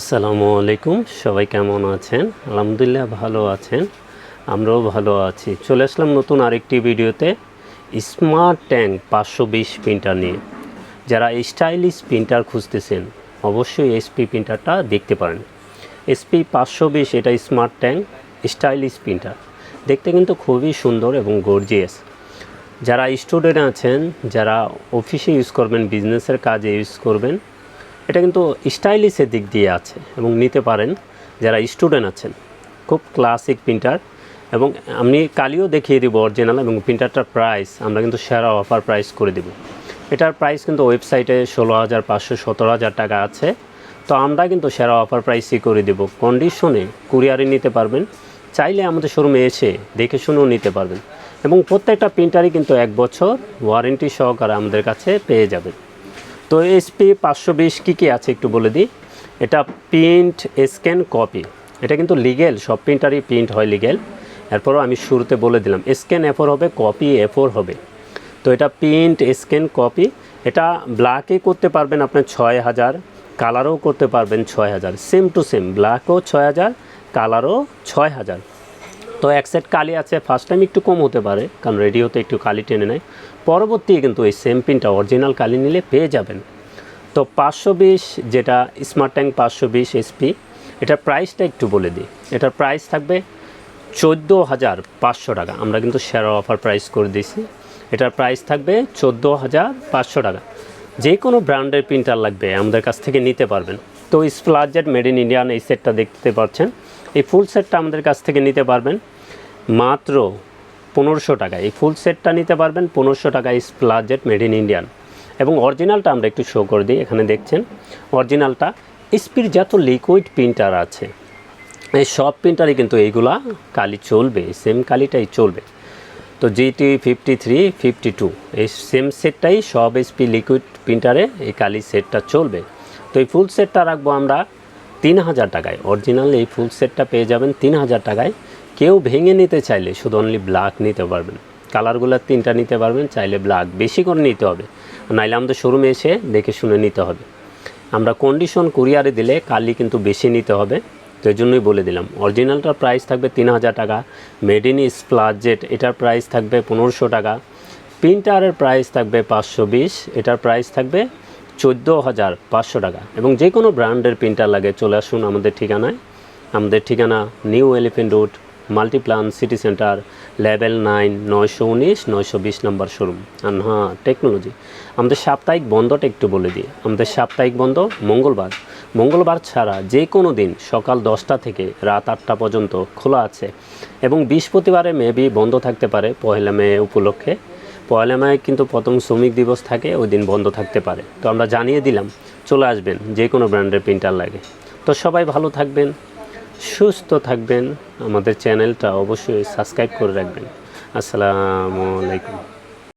আসসালামু আলাইকুম, সবাই কেমন আছেন? আলহামদুলিল্লাহ ভালো আছেন, আমরাও ভালো আছি। চলে আসলাম নতুন আরেকটি ভিডিওতে, স্মার্ট ট্যাঙ্ক পাঁচশো বিশ প্রিন্টার নিয়ে। যারা স্টাইলিশ প্রিন্টার খুঁজতেছেন, অবশ্যই এসপি প্রিন্টারটা দেখতে পারেন। এসপি পাঁচশো বিশ, এটা স্মার্ট ট্যাঙ্ক, স্টাইলিশ প্রিন্টার। দেখতে কিন্তু খুবই সুন্দর এবং গর্জিয়াস। যারা স্টুডেন্ট আছেন, যারা অফিসে ইউজ করবেন, বিজনেসের কাজে ইউজ করবেন এটা কিন্তু স্টাইলিশের দিক দিয়ে আছে এবং নিতে পারেন যারা স্টুডেন্ট আছেন। খুব ক্লাসিক প্রিন্টার এবং আমি কালিও দেখিয়ে দিব অরিজিনাল এবং প্রিন্টারটার প্রাইস, আমরা কিন্তু সেরা অফার প্রাইস করে দেব। এটার প্রাইস কিন্তু ওয়েবসাইটে ষোলো হাজার পাঁচশো সতেরো হাজার টাকা আছে। তো আমরা কিন্তু সেরা অফার প্রাইসই করে দেব। কন্ডিশনে কুরিয়ারে নিতে পারবেন, চাইলে আমাদের শোরুমে এসে দেখে শুনেও নিতে পারবেন। এবং প্রত্যেকটা প্রিন্টারই কিন্তু এক বছর ওয়ারেন্টি সহকারে আমাদের কাছে পেয়ে যাবেন। তো এসপি পাঁচশো বিশ কী কী আছে একটু বলে দিই? এটা প্রিন্ট স্ক্যান কপি এটা কিন্তু লিগেল সব প্রিন্টারই প্রিন্ট হয় লিগেল এরপরও আমি শুরুতে বলে দিলাম স্ক্যান এফোর হবে কপি এফোর হবে। তো এটা প্রিন্ট স্ক্যান কপি এটা ব্ল্যাকে করতে পারবেন আপনার ছয় হাজার কালারও করতে পারবেন ছয় হাজার। সেম টু সেম ব্ল্যাকও ছয় হাজার কালারও ছয় হাজার। তো এক সেট কালি আছে ফার্স্ট টাইম একটু কম হতে পারে, কারণ রেডিওতে একটু কালি টেনে নেয়। পরবর্তী কিন্তু এই সেম পিনটা অরিজিনাল কালি নিলে পেয়ে যাবেন। তো পাঁচশো বিশ যেটা স্মার্ট ট্যাঙ্ক পাঁচশো বিশ এসপি এটার প্রাইসটা একটু বলে দিই। এটার প্রাইস থাকবে চোদ্দ হাজার পাঁচশো টাকা। আমরা কিন্তু সেরা অফার প্রাইস করে দিয়েছি। এটার প্রাইস থাকবে চোদ্দ হাজার পাঁচশো টাকা। যে কোনো ব্র্যান্ডের প্রিন্টার লাগবে, আমাদের কাছ থেকে নিতে পারবেন। তো স্প্লাজেট মেড ইন ইন্ডিয়ান এই সেটটা দেখতে পাচ্ছেন। এই ফুল সেটটা আমাদের কাছ থেকে নিতে পারবেন মাত্র পনেরোশো টাকা এই ফুল সেটটা নিতে পারবেন পনেরোশো টাকা স্প্লাজেট মেড ইন ইন্ডিয়ান এবং অরিজিনালটা আমরা একটু শো করে দিই, এখানে দেখছেন। অরিজিনালটা স্পির যত লিকুইড প্রিন্টার আছে। এই সব প্রিন্টারই কিন্তু এইগুলা কালি চলবে সেম কালিটাই চলবে। তো GT fifty three fifty two এই সেম সেটটাই সব এসপি লিকুইড প্রিন্টারে এই কালি সেটটা চলবে। তো এই ফুল সেটটা রাখব আমরা তিন হাজার টাকায়। অরিজিনাল এই ফুল সেটটা পেয়ে যাবেন তিন হাজার টাকায়। কেউ ভেঙে নিতে চাইলে শুধু অনলি ব্ল্যাক নিতে পারবেন। কালারগুলো তিনটা নিতে পারবেন, চাইলে ব্ল্যাক বেশি করে নিতে হবে। নাইলে আমাদের শোরুমে এসে দেখে শুনে নিতে হবে। আমরা কন্ডিশন কুরিয়ারে দিলে কালি কিন্তু বেশি নিতে হবে। তো এই জন্যই বলে দিলাম। অরিজিনালটার প্রাইস থাকবে তিন হাজার টাকা। মেড ইন স্প্লাজেট এটার প্রাইস থাকবে পনেরোশো টাকা। প্রিন্টারের প্রাইস থাকবে পাঁচশো বিশ। এটার প্রাইস থাকবে চোদ্দ হাজার পাঁচশো টাকা। এবং যে কোনো ব্র্যান্ডের প্রিন্টার লাগে, চলে আসুন আমাদের ঠিকানায়। আমাদের ঠিকানা New Elephant Road, Multiplan City Centre, level nine, নয়শো উনিশ, নয়শো বিশ নম্বর শোরুম। আর হ্যাঁ টেকনোলজি। আমাদের সাপ্তাহিক বন্ধটা একটু বলে দিই। আমাদের সাপ্তাহিক বন্ধ মঙ্গলবার। মঙ্গলবার ছাড়া যে কোনো দিন সকাল দশটা থেকে রাত আটটা পর্যন্ত খোলা আছে। এবং বৃহস্পতিবারে মেবি বন্ধ থাকতে পারে, পহেলা মে উপলক্ষে। পয়লা মায়ের কিন্তু প্রথম শ্রমিক দিবস থাকে, ওই দিন বন্ধ থাকতে পারে। তো আমরা জানিয়ে দিলাম, চলে আসবেন, যে কোনো ব্র্যান্ডের প্রিন্টার লাগে। তো সবাই ভালো থাকবেন, সুস্থ থাকবেন। আমাদের চ্যানেলটা অবশ্যই সাবস্ক্রাইব করে রাখবেন। আসসালামু আলাইকুম।